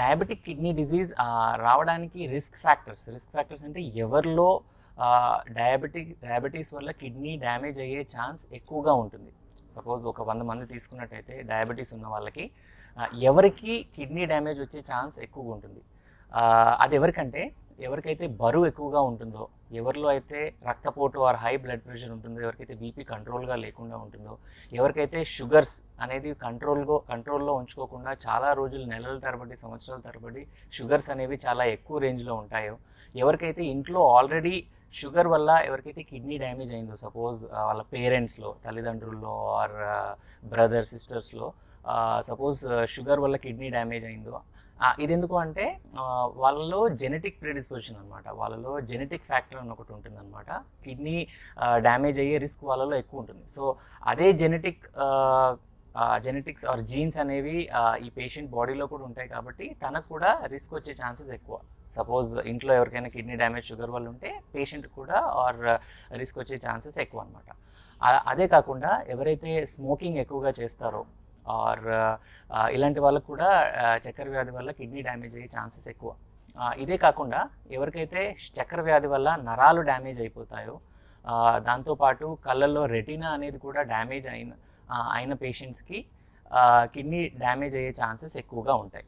Diabetic kidney disease రావడానికి risk factors. Risk factors అంటే ఎవరిలో డయాబెటిక్ డయాబెటీస్ వల్ల కిడ్నీ డ్యామేజ్ అయ్యే ఛాన్స్ ఎక్కువగా ఉంటుంది. సపోజ్ ఒక వంద మంది తీసుకున్నట్టయితే డయాబెటీస్ ఉన్న వాళ్ళకి ఎవరికి కిడ్నీ డ్యామేజ్ వచ్చే ఛాన్స్ ఎక్కువగా ఉంటుంది. అది ఎవరికంటే ఎవరికైతే బరువు ఎక్కువగా ఉంటుందో ఎవరిలో అయితే రక్తపోటు ఆర్ హై బ్లడ్ ప్రెషర్ ఉంటుందో ఎవరికైతే బీపీ కంట్రోల్గా లేకుండా ఉంటుందో ఎవరికైతే షుగర్స్ అనేది కంట్రోల్గా కంట్రోల్లో ఉంచుకోకుండా చాలా రోజులు నెలల తరబడి సంవత్సరాల తరబడి షుగర్స్ అనేవి చాలా ఎక్కువ రేంజ్లో ఉంటాయో ఎవరికైతే ఇంట్లో ఆల్రెడీ షుగర్ వల్ల ఎవరికైతే కిడ్నీ డ్యామేజ్ అయిందో సపోజ్ వాళ్ళ పేరెంట్స్లో తల్లిదండ్రుల్లో ఆర్ బ్రదర్ సిస్టర్స్లో సపోజ్ షుగర్ వల్ల కిడ్నీ డ్యామేజ్ అయిందో. ఇది ఎందుకు అంటే వాళ్ళలో జెనెటిక్ ప్రిడిస్పోజిషన్ అనమాట వాళ్ళలో జెనెటిక్ ఫ్యాక్టర్ అని ఒకటి ఉంటుంది అనమాట కిడ్నీ డ్యామేజ్ అయ్యే రిస్క్ వాళ్ళలో ఎక్కువ ఉంటుంది. సో అదే జెనెటిక్ జెనెటిక్స్ ఆర్ జీన్స్ అనేవి ఈ పేషెంట్ బాడీలో కూడా ఉంటాయి కాబట్టి తనకు కూడా రిస్క్ వచ్చే ఛాన్సెస్ ఎక్కువ. సపోజ్ ఇంట్లో ఎవరికైనా కిడ్నీ డ్యామేజ్ షుగర్ వల్ల ఉంటే పేషెంట్ కూడా ఆర్ రిస్క్ వచ్చే ఛాన్సెస్ ఎక్కువ అనమాట అదే కాకుండా ఎవరైతే స్మోకింగ్ ఎక్కువగా చేస్తారో ఆర్ ఇలాంటి వాళ్ళకు కూడా చక్కెర వ్యాధి వల్ల కిడ్నీ డ్యామేజ్ అయ్యే ఛాన్సెస్ ఎక్కువ. ఇదే కాకుండా ఎవరికైతే చక్కెర వ్యాధి వల్ల నరాలు డ్యామేజ్ అయిపోతాయో దాంతోపాటు కళ్ళల్లో రెటీనా అనేది కూడా డ్యామేజ్ అయిన అయిన పేషెంట్స్కి కిడ్నీ డ్యామేజ్ అయ్యే ఛాన్సెస్ ఎక్కువగా ఉంటాయి.